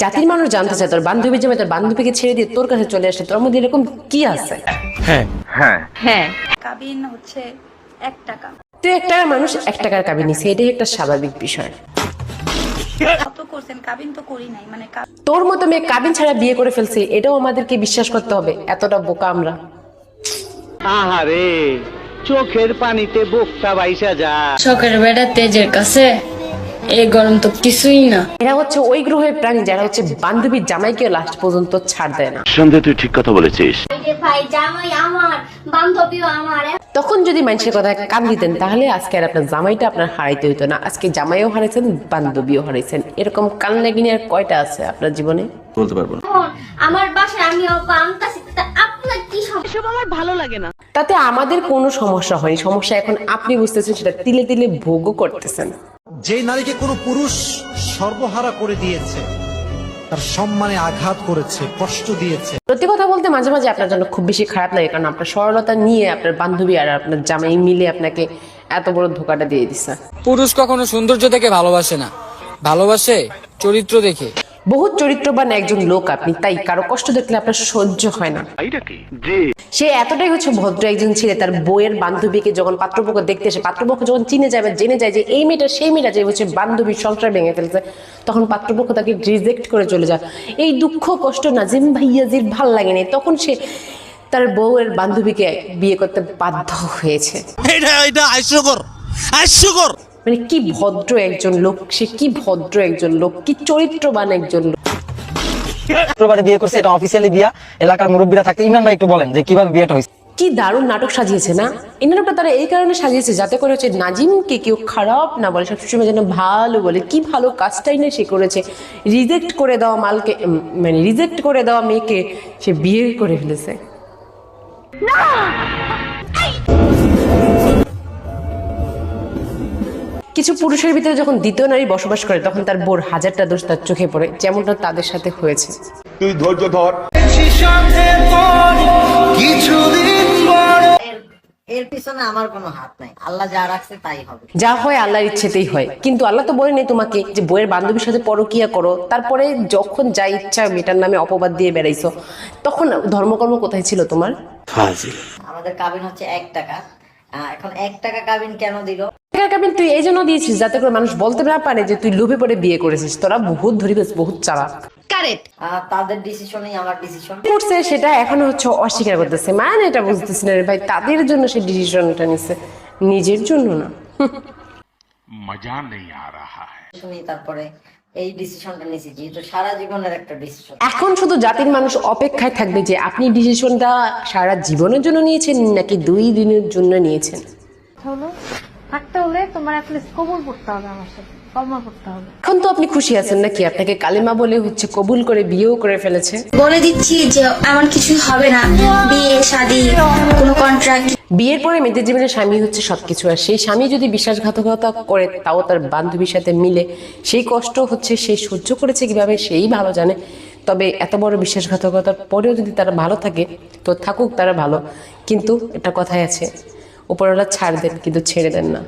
জাতির মানুষ জানতে চায় তোর বান্ধবী যাবে তোর বান্ধবীকে ছেড়ে দিয়ে তোর কাছে চলে আসে তোর মধ্যে এরকম কি আছে? হ্যাঁ। কাবিন হচ্ছে এক টাকা। তুই এক টাকার মানুষ এক টাকার কাবি নিছে এটাই একটা স্বাভাবিক বিষয়। কত করছেন? কাবিন তো করি নাই মানে তোর মতো মেয়ে কাবিন ছাড়া বিয়ে করে ফেলছে এটাও আমাদেরকে বিশ্বাস করতে হবে এতটা বোকা আমরা। আহারে চোখের পানিতে বোকটা বাইসা যা শখের বেড়া তেজের কাছে এই গরম তো কিছুই না। এরা হচ্ছে ওই গ্রহের প্রাণী যারা হচ্ছে বান্ধবীর জামাইকে লাস্ট পর্যন্ত ছাড় দেয় না। তুই ঠিক কথা বলেছিস। ভাই জামাই আমার বান্ধবীও আমার। তখন যদি মানুষের কথা কান দিতেন তাহলে আজকে আর আপনার জামাইটা আপনার হারাইতে হইতো না। আজকে জামাইও হারাইছেন বান্ধবীও হারাইছেন। এরকম কান লেগিনি আর কয়টা আছে আপনার জীবনে? বলতে পারব না। আমার বাসায় আমি আনতাছি আপনার কি সমস্যা তাতে আমাদের কোনো সমস্যা হয়নি। সমস্যা এখন আপনি বুঝতেছেন সেটা তিলে তিলে ভোগও করতেছেন। যে নারীকে কোনো পুরুষ সর্বহারা করে দিয়েছে তার সম্মানে আঘাত করেছে কষ্ট দিয়েছে। সত্যি কথা বলতে মাঝে মাঝে আপনার জন্য খুব বেশি খারাপ লাগে কারণ আপনার সরলতা নিয়ে আপনার বান্ধবী আর আপনার জামাই মিলে আপনাকে এত বড় ধোকাটা দিয়ে দিচ্ছে পুরুষ কখনো সৌন্দর্য দেখে ভালোবাসে না। ভালোবাসে চরিত্র দেখে। বহুত চরিত্রবান একজন লোক আপনি তাই কারও কষ্ট দেখলে আপনার সহ্য হয় না। সে এতটাই হচ্ছে ভদ্র একজন ছেলে তার বইয়ের বান্ধবীকে যখন পাত্রপক্ষ দেখতে এসে পাত্রপক্ষ যখন চিনে যায় বা জেনে যায় যে এই মেয়েটা সেই মেয়েটা যে হচ্ছে বান্ধবীর সংসার ভেঙে ফেলছে তখন পাত্রপক্ষ তাকে রিজেক্ট করে চলে যায়। এই দুঃখ কষ্ট নাজিম ভাইয়াজির ভালো লাগে লাগেনি তখন সে তার বউয়ের বান্ধবীকে বিয়ে করতে বাধ্য হয়েছে। এটা এটা হাস্যকর হাস্যকর মানে কি ভদ্র একজন লোক সে কি ভদ্র একজন লোক কি চরিত্রবান একজন লোক। শুক্রবারে বিয়ে করছে এটা অফিসিয়ালি বিয়া এলাকার মুরব্বীরা থাকতে ইমরান ভাই একটু বলেন যে কীভাবে বিয়েটা হয়েছে? কি দারুণ নাটক সাজিয়েছে না? এই নাটকটা তারা এই কারণে সাজিয়েছে যাতে করে হচ্ছে নাজিমকে কেউ খারাপ না বলে সবসময় যেন ভালো বলে। কি ভালো কাজটাই না সে করেছে। রিজেক্ট করে দেওয়া মালকে মানে রিজেক্ট করে দেওয়া মেয়েকে সে বিয়ে করে ফেলেছে। কিছু পুরুষের ভিতরে যখন দ্বিতীয় নারী বসবাস করে তখন তার বোর হাজারটা দোষ তার চোখে পড়ে যেমনটা তাদের সাথে হয়েছে। তুই ধৈর্য ধর। এর পিছনে আমার কোনো হাত নাই। আল্লাহ যা রাখছে তাই হবে। যা হয় আল্লাহর ইচ্ছেতেই হয়। কিন্তু আল্লাহ তো বলেনি তোমাকে যে বইয়ের বান্ধবীর সাথে পরকিয়া করো। তারপরে যখন যা ইচ্ছা মেয়েটার নামে অপবাদ দিয়ে বেড়াইছো তখন ধর্মকর্ম কোথায় ছিল তোমার? আমাদের কাবিন হচ্ছে এক টাকা। আহ, এখন এক টাকা কাবিন কেন দিল? কাবিন তুই এই জন্য দিয়েছিস যাতে করে মানুষ বলতে না পারে যে তুই লোভে পড়ে বিয়ে করেছিস। তোরা বহুত ধরিবেস বহুত চালাক। আহ, তাদের ডিসিশনই আমার ডিসিশন করছে সেটা এখনও হচ্ছে অস্বীকার করতেছে। মানে এটা বুঝতেছি না রে ভাই তাদের জন্য সে ডিসিশনটা নিছে। নিজের জন্য না। শুনি তারপরে এই ডিসিশনটা নিয়েছি যেহেতু সারা জীবনের একটা ডিসিশন এখন শুধু জাতির মানুষ অপেক্ষায় থাকবে যে আপনি ডিসিশনটা সারা জীবনের জন্য নিয়েছেন নাকি দুই দিনের জন্য নিয়েছেন? হলে তোমার অ্যাটলিস্ট কবুল করতে হবে আমার সাথে কবুল করতে হবে। এখন তো আপনি খুশি আছেন নাকি? আপনাকে কালিমা বলে হচ্ছে কবুল করে বিয়েও করে ফেলেছে। বলে দিচ্ছি যে এমন কিছু হবে না। বিয়ে শাদি কোনো কন্ট্রাক্ট বিয়ের পরে মেয়েদের জীবনে স্বামী হচ্ছে সবকিছু। আর সেই স্বামী যদি বিশ্বাসঘাতকতা করে তাও তার বান্ধবীর সাথে মিলে। সেই কষ্ট হচ্ছে সে সহ্য করেছে কীভাবে সেই ভালো জানে। তবে এত বড় বিশ্বাসঘাতকতার পরেও যদি তারা ভালো থাকে তো থাকুক তারা ভালো। কিন্তু একটা কথাই আছে উপরওয়ালা ছাড় দেন কিন্তু ছেড়ে দেন না।